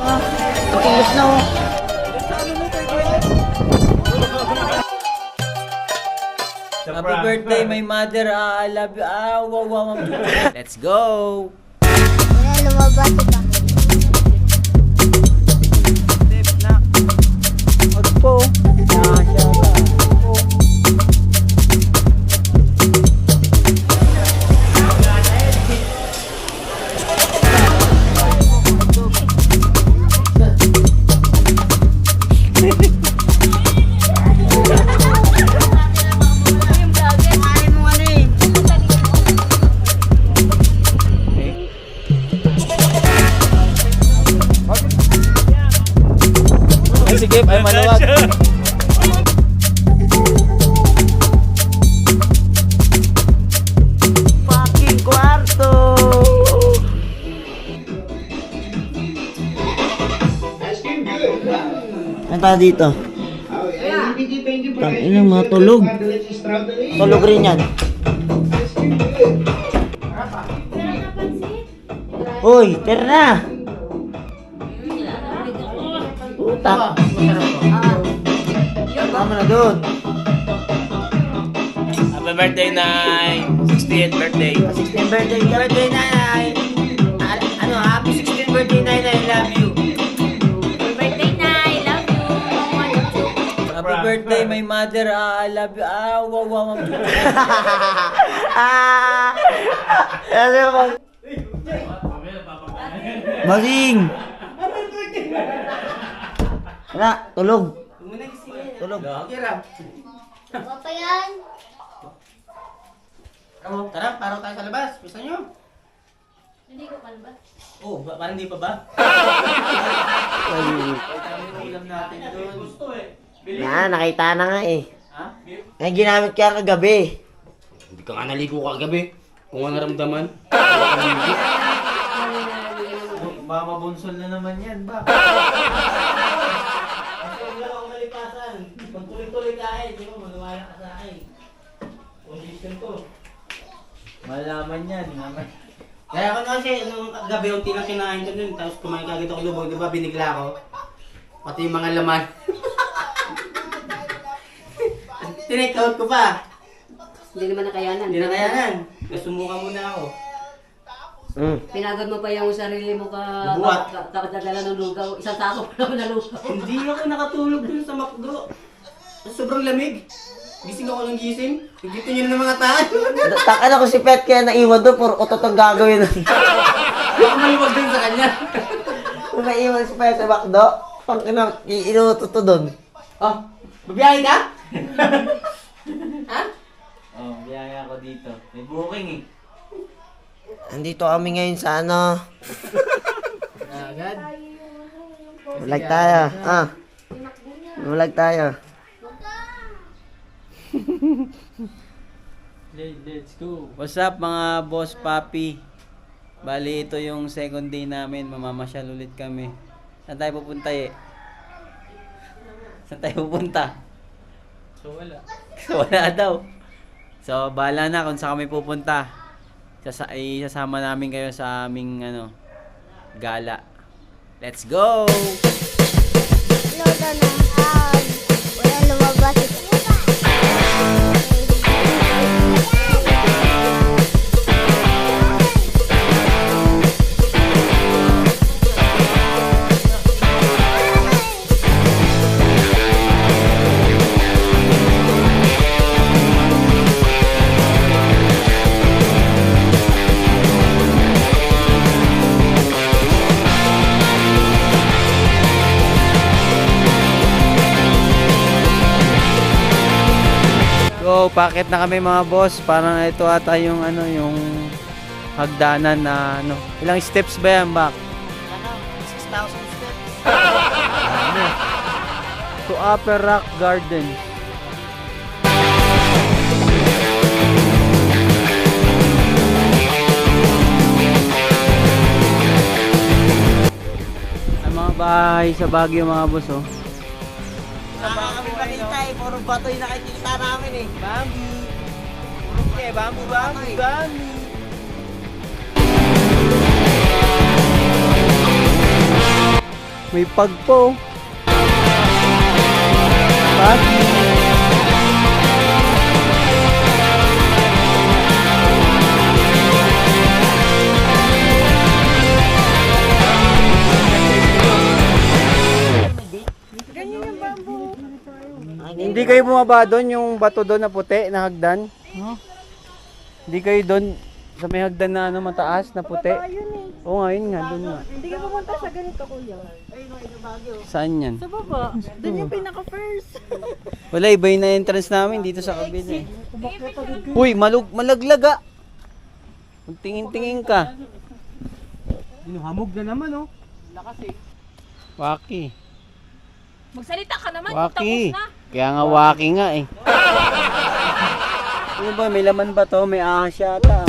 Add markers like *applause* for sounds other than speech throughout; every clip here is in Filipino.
Ah, Kapulos na oh. Happy birthday, my mother. Ah, I love you. Ah, wow, wow, wow. Let's go! Wala, lumabas ito. Step na. Huwag po. Nakasya Ano tayo dito? Tang ina mga tulog. Tulog rin yan. Uy, tira na! Puta. Tama na doon. Happy birthday, Nay! 60th birthday. 16th birthday, birthday na Ano, happy 16th birthday na I love you. Birthday, my mother. Ah, I love you. Ah, wow, wow, wow. ah! Ano ba? Masing! Wala, tulog. Tulog. Papa yan. Tara, paro tayo sa labas. Gusto nyo? Hindi ko pa ba? Oo, oh, parang hindi pa ba? *laughs* Ulam natin doon. Gusto eh. Na, nakita na nga eh. Ha? Ay, ginamit kaya kagabi. Hindi ka nga naligo kagabi. Kung ano naramdaman. Baka mabunsol na naman yan, ba? Wala akong malipasan. Kung tuloy-tuloy tayo, di mo, manuwala ka sa akin. Condition ko. Malaman yan. Naman. Kaya ako na kasi, nung gabi, unti lang kinain ko nun. Tapos kumain kagad ako lubog, di ba? Binigla ako. Pati yung mga laman. Tinake out ko pa. Hindi naman nakayanan. Hindi na kayanan. Nasumuka muna ako. Mm. Pinagod mo pa yung sarili mo ka Bubuhat. ka- ka- ng lugaw. Isang sako pa naman na lugaw. Hindi ako nakatulog dun sa McDo. Sobrang lamig. Gising ako ng gising. Nagkita niyo na ng mga tao. Takan ako si Pet kaya naiwan doon, puro utot ang gagawin. Baka maluwag din sa kanya. Kung naiwan si Pet sa Macdo, pang ina, iinutot to doon. Oh, babiyahe ka? Ha? Oh, biyaya ako dito. May booking eh. Andito kami ngayon sa ano. Agad. Vlog tayo. Ah. Vlog tayo. Let's go. What's up mga boss papi? Bali ito yung second day namin. Mamamasyal ulit kami. Saan tayo pupunta eh? Saan tayo pupunta? So wala. *laughs* Wala daw. So, bahala na kung saan kami pupunta. Sasa isasama namin kayo sa aming ano, gala. Let's go! Lola na. So, packet na kami mga boss. Parang ito ata yung ano, yung hagdanan na ano. Ilang steps ba yan, Bak? Ano? 6,000 steps. Ano? To Upper Rock Garden. Ang mga bahay sa Baguio mga boss oh. Eh. Puro bato yung nakikita namin eh. Bambi. Okay, bambi, bambi, bambi. May pag po. Hindi kayo bumaba doon yung bato doon na puti na hagdan? Hindi kayo doon sa may hagdan na ano mataas na puti? Oo nga, yun nga, doon nga. Hindi ka pumunta sa ganito, kuya. Saan yan? Sa baba. Doon yung pinaka-first. *laughs* Wala, iba yung na-entrance namin dito sa kabila eh. Uy, malug malaglag ah! Kung tingin-tingin ka. Hamog na naman oh. Waki. Magsalita ka naman. Waki. Kaya nga waki nga eh. Ano ba, may laman ba to? May ahas yata.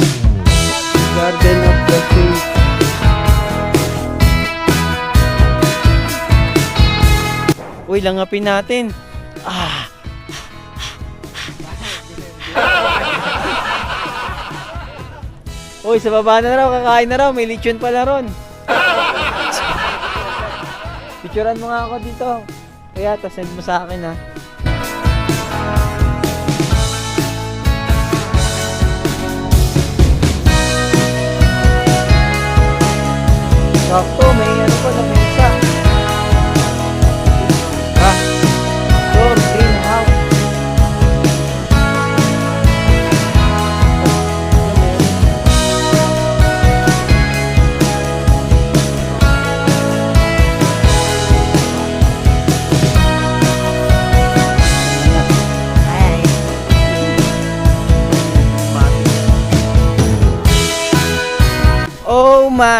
Garden of the Faith. Uy, langapin natin. Ah. Uy, sa baba na raw, kakain na raw. May lechon pala ron. Picturean mo nga ako dito. Kaya, tas send mo sa akin ha. Sakto, may ano pa na mesa. Ha?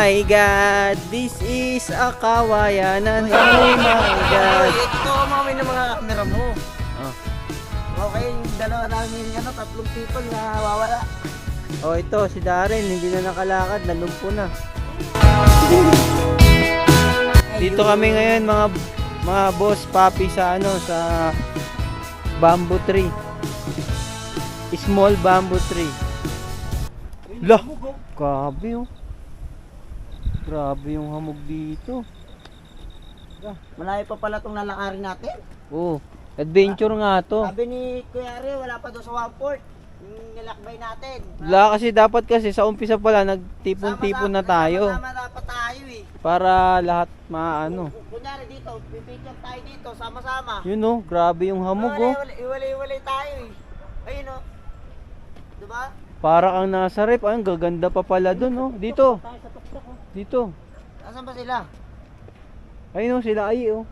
My God, this is a kawayanan. Oh my God. Ito mami ng mga camera mo. Oh. Okay, yung dalawa namin ano, tatlong people na wawala. Oh, ito si Darren, hindi na nakalakad, nalumpo na. Dito kami ngayon mga mga boss papi sa ano sa bamboo tree. Small bamboo tree. Lah, grabe oh. Grabe yung hamog dito. Malayo pa pala itong lalakarin natin. Oh, adventure nga to. Sabi ni Kuya Ari, wala pa doon sa Wamport. Yung nilakbay natin. Wala kasi dapat kasi sa umpisa pala nagtipon-tipon na tayo Sama dapat tayo eh. para lahat maano. Kunyari dito, pipicture tayo dito, sama-sama. Yun oh, grabe yung hamog oh. Iwalay-iwalay tayo eh. Ayun oh. Diba? Para kang nasa rep, ay ang gaganda pa pala dun oh. Dito. Dito. Nasaan ba sila? Ayun oh, sila ay oh.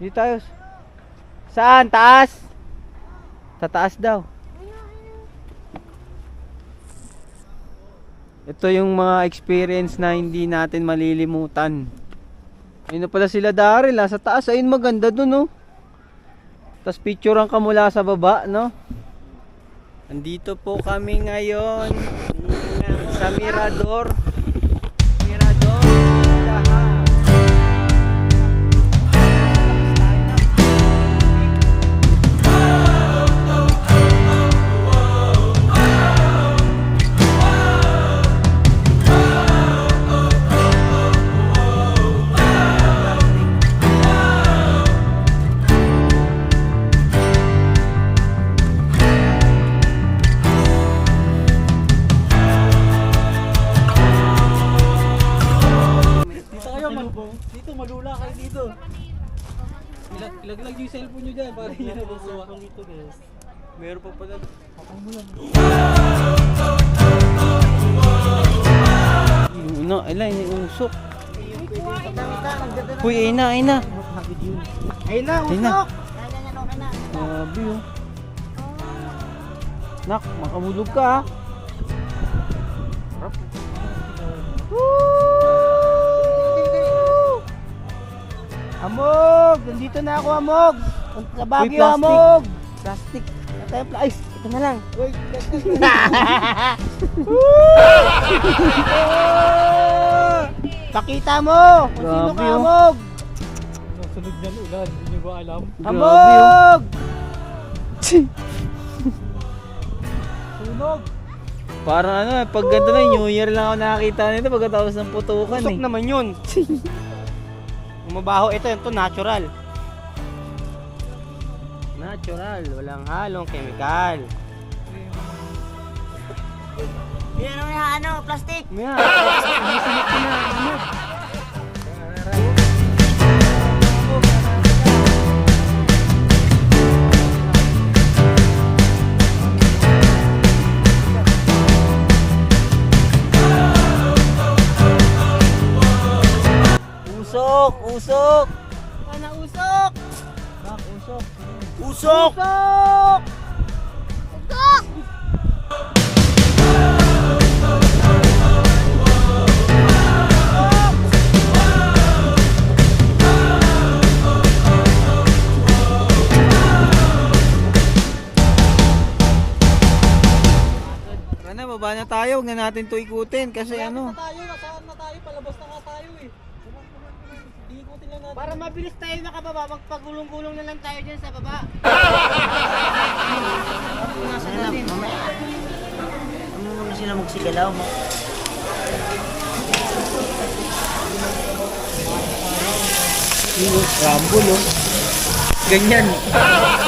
Dito tayo. Saan? Taas? Sa taas daw. Ito yung mga experience na hindi natin malilimutan. Ayun na pala sila Daryl ah, sa taas. Ayun maganda dun oh. Tapos picturean ka mula sa baba, no? Andito po kami ngayon sa. Mirador. Ilaglag yung cellphone nyo dyan para hindi na bubuwa. dito guys. Meron pa pala. Yung ina, ala, yung usok. Uy, ay na, ay na. Ayun na, Ayun na. usok! Grabe oh. Nak, makamulog ka ah. Woo! Amog! Nandito na ako, Amog! Sa Baguio, plastic. Amog! Plastic. Ito yung pla- Ay, ito na lang. Uy, *laughs* Pakita mo kung sino Grabe, ka, oh. Amog! Sunod yan ulan, hindi nyo ba alam? Grabe oh. Amog! Sunog! Parang ano, pag ganda na New Year lang ako nakakita nito pagkatapos ng putukan Usok eh. naman yun. *laughs* Mabaho, ito, ito natural. Natural, walang halong chemical. Yan ano ano, plastic. Yeah. *laughs* Na. Ano? Usok! Ano, usok? Bak, usok. Usok! Usok! Baba na tayo. Huwag na natin to ikutin kasi ano. tayo, nasaan na tayo? Palabas na nga tayo eh. Ikutin lang natin. Para mabilis tayo nakababa, magpagulong-gulong na lang tayo dyan sa baba. Ano naman sila magsigalaw mo? Rumble, oh. Ganyan.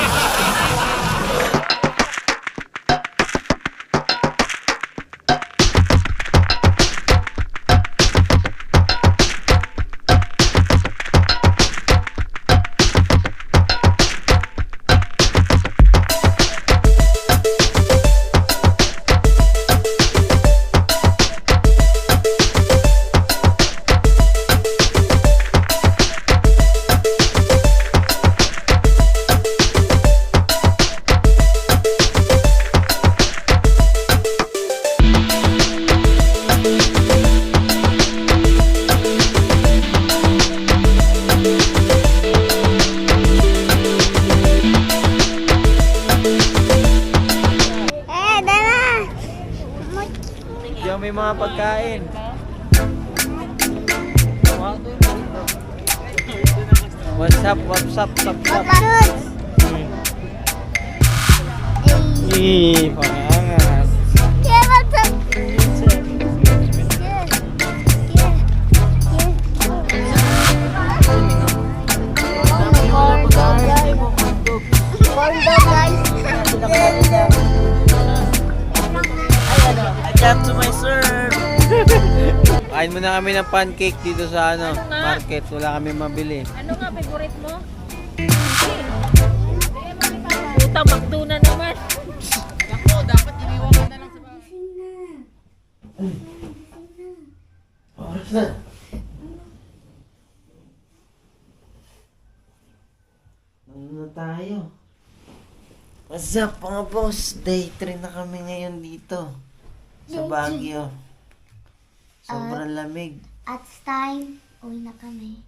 May mga pagkain. What's up, what's up, what's up? Paparod! Eh, muna kami ng pancake dito sa ano, Ano nga? market. Wala kami mabili. Ano nga, favorite mo? Puta, McDo na naman. Oras na. Ano na tayo? What's up mga boss? Day 3 na kami ngayon dito. Sa Baguio. Sobrang lamig. At time, uwi na kami.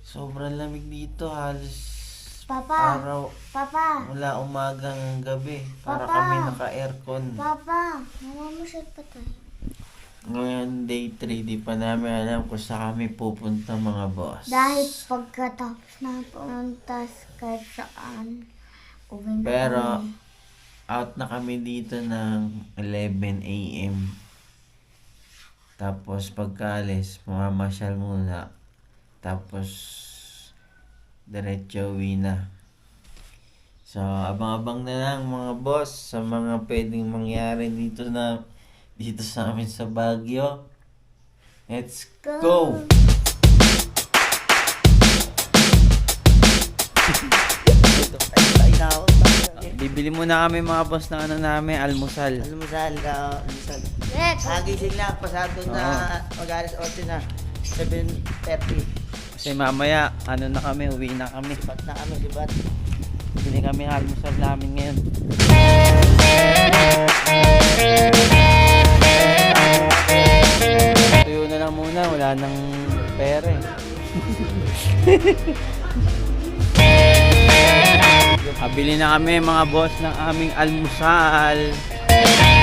Sobrang lamig dito. Halos Papa, araw. Papa, Wala umagang gabi. Para Papa. kami naka-aircon. Papa, mamamasyal pa tayo. Ngayon day 3, di pa namin alam kung saan kami pupunta mga boss. Dahil pagkatapos na pumunta kahit saan, uwi na Pero, kami. out na kami dito ng 11 a.m. Tapos pagkalis, mamamasyal muna. Tapos, diretso uwi na. So, abang-abang na lang mga boss sa mga pwedeng mangyari dito na dito sa amin sa Baguio. Let's go! Bibili muna kami mga boss ng ano namin, almusal. Almusal ka, almusal. Let's Nagising na, pasado na, mag-alas 8 na. 7.30. Kasi mamaya, ano na kami, uwi na kami. Sipat na kami, sipat. Bili kami ng almusal namin ngayon. Tuyo na lang muna, wala nang pera eh. *laughs* Kabili na kami mga boss ng aming almusal. Ayun na.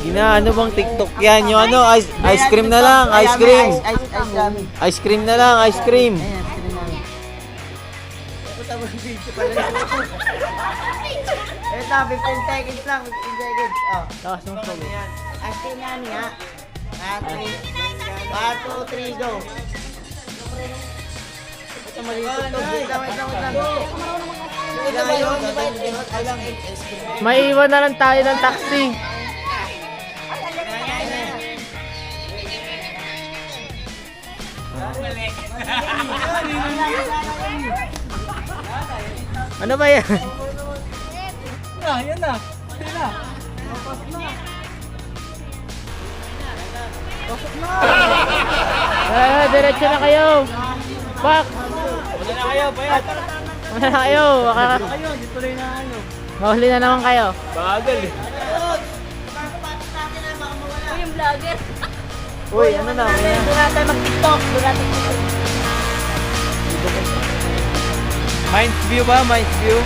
Hindi na, na, ano bang TikTok yan? Yung ano, ice, ice cream na lang, ice cream. Ice cream na lang, ice cream. Ito, 15 seconds lang. 15 seconds. Oh. Mo sa Ice cream nga niya. 1, 2, 3, go. Ito, malito to. Wait lang, wait lang, wait lang. Wait lang, ayun, ay lang, ice cream. Maiiwan na lang tayo ng taxi. Ano ba yan? *laughs* Ah, yan na. Yan na. Ah, diretso na kayo. Pak! Wala na kayo, payat. Wala na kayo. Baka Kayo, dito rin na ano. mahuli na naman kayo. Bagal eh. Uy, yung vlogger. Uy, ano na? Doon natin mag-tiktok. Doon natin mag-tiktok. Minds view ba? Minds view?